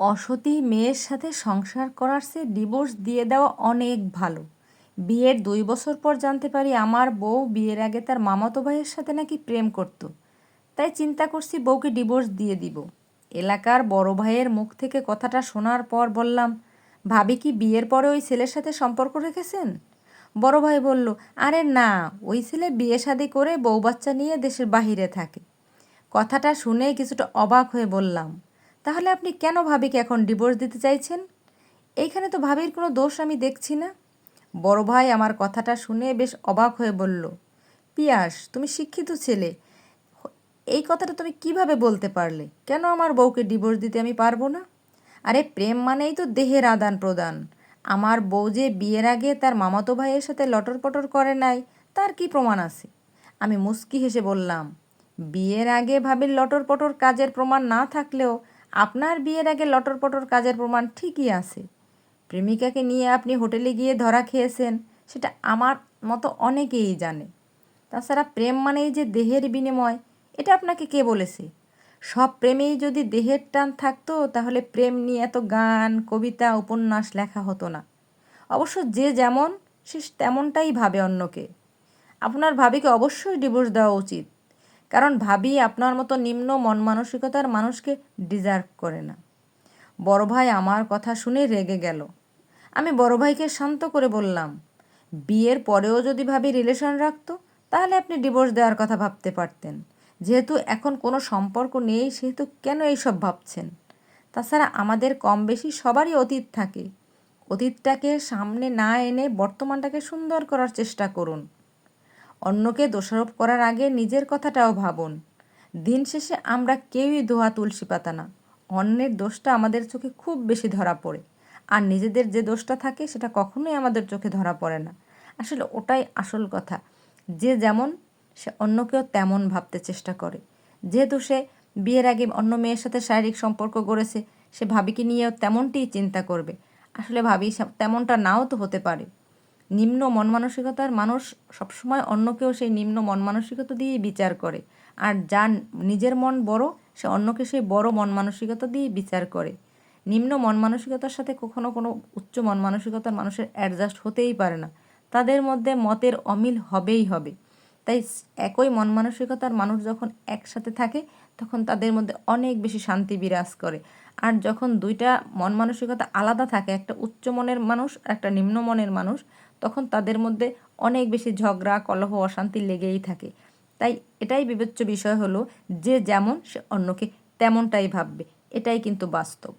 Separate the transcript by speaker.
Speaker 1: অসতী মেয়ের সাথে সংসার করার চেয়ে ডিভোর্স দিয়ে দেওয়া অনেক ভালো। বিয়ের দুই বছর পর জানতে পারি আমার বউ বিয়ের আগে তার মামাতো ভাইয়ের সাথে নাকি প্রেম করতো। তাই চিন্তা করছি বউকে ডিভোর্স দিয়ে দিব। এলাকার বড় ভাইয়ের মুখ থেকে কথাটা শোনার পর বললাম, ভাবি কি বিয়ের পরে ওই ছেলের সাথে সম্পর্ক রেখেছেন? বড় ভাই বলল, আরে না, ওই ছেলে বিয়ে শাদি করে বউ বাচ্চা নিয়ে দেশের বাহিরে থাকে। কথাটা শুনে কিছুটা অবাক হয়ে বললাম তাহলে আপনি কেন ভাবিকে এখন ডিভোর্স দিতে চাইছেন? এইখানে তো ভাবির কোনো দোষ আমি দেখছি না। বড় ভাই আমার কথাটা শুনে বেশ অবাক হয়ে বলল, পিয়াস, তুমি শিক্ষিত ছেলে। এই কথাটা তুমি কীভাবে বলতে পারলে? কেন আমার বউকে ডিভোর্স দিতে আমি পারব না? আরে প্রেম মানেই তো দেহের আদান প্রদান। আমার বউ যে বিয়ের আগে তার মামাতো ভাইয়ের সাথে লটর পটর করে নাই, তার কি প্রমাণ আছে? আমি মুস্কি হেসে বললাম, বিয়ের আগে ভাবির লটর পটর কাজের প্রমাণ না থাকলেও আপনার বিয়ের আগে লটর পটর কাজের প্রমাণ ঠিকই আছে। প্রেমিকাকে নিয়ে আপনি হোটেলে গিয়ে ধরা খেয়েছেন, সেটা আমার মতো অনেকেই জানে। তাছাড়া প্রেম মানেই যে দেহের বিনিময়, এটা আপনাকে কে বলেছে? সব প্রেমেই যদি দেহের টান থাকতো, তাহলে প্রেম নিয়ে এত গান, কবিতা, উপন্যাস লেখা হতো না। অবশ্য যে যেমন, সে তেমনটাই ভাবে অন্যকে। আপনার ভাবিকে অবশ্যই ডিভোর্স দেওয়া উচিত। কারণ ভাবি আপনার মতো নিম্ন মন মানসিকতার মানুষকে ডিজার্ভ করে না। বড় ভাই আমার কথা শুনে রেগে গেল। আমি বড় ভাইকে শান্ত করে বললাম, বিয়ের পরেও যদি ভাবি রিলেশন রাখতো, তাহলে আপনি ডিভোর্স দেওয়ার কথা ভাবতে পারতেন। যেহেতু এখন কোনো সম্পর্ক নেই, সেহেতু কেন এইসব ভাবছেন? তাছাড়া আমাদের কম বেশি সবারই অতীত থাকে। অতীতটাকে সামনে না এনে বর্তমানটাকে সুন্দর করার চেষ্টা করুন। অন্যকে দোষারোপ করার আগে নিজের কথাটাও ভাবুন। দিন শেষে আমরা কেউই দোয়া তুলসী পাতা না। অন্যের দোষটা আমাদের চোখে খুব বেশি ধরা পড়ে। আর নিজেদের যে দোষটা থাকে সেটা কখনোই আমাদের চোখে ধরা পড়ে না। আসলে ওটাই আসল কথা। যে যেমন, সে অন্যকেও তেমন ভাবতে চেষ্টা করে। যেহেতু সে বিয়ের আগে অন্য মেয়ের সাথে শারীরিক সম্পর্ক গড়েছে, সে ভাবিকে নিয়েও তেমনটিই চিন্তা করবে। আসলে ভাবি তেমনটা নাও তো হতে পারে। নিম্ন মন মানসিকতার মানুষ সবসময় অন্যকেও সেই নিম্ন মন মানসিকতা দিয়েই বিচার করে। আর যার নিজের মন বড়, সে অন্যকে সেই বড় মন মানসিকতা দিয়েই বিচার করে। নিম্ন মন মানসিকতার সাথে কখনো কোনো উচ্চ মন মানসিকতার মানুষের অ্যাডজাস্ট হতেই পারে না। তাদের মধ্যে মতের অমিল হবেই হবে। তাই একই মন মানসিকতার মানুষ যখন একসাথে থাকে, তখন তাদের মধ্যে অনেক বেশি শান্তি বিরাজ করে। আর যখন দুইটা মন মানসিকতা আলাদা থাকে, একটা উচ্চ মনের মানুষ একটা নিম্ন মনের মানুষ তখন তাদের মধ্যে অনেক বেশি ঝগড়া, কলহ, অশান্তি লেগেই থাকে। তাই এটাই বিবেচ্য বিষয় হলো, যে যেমন সে অন্যকে তেমনটাই ভাববে, এটাই কিন্তু বাস্তব।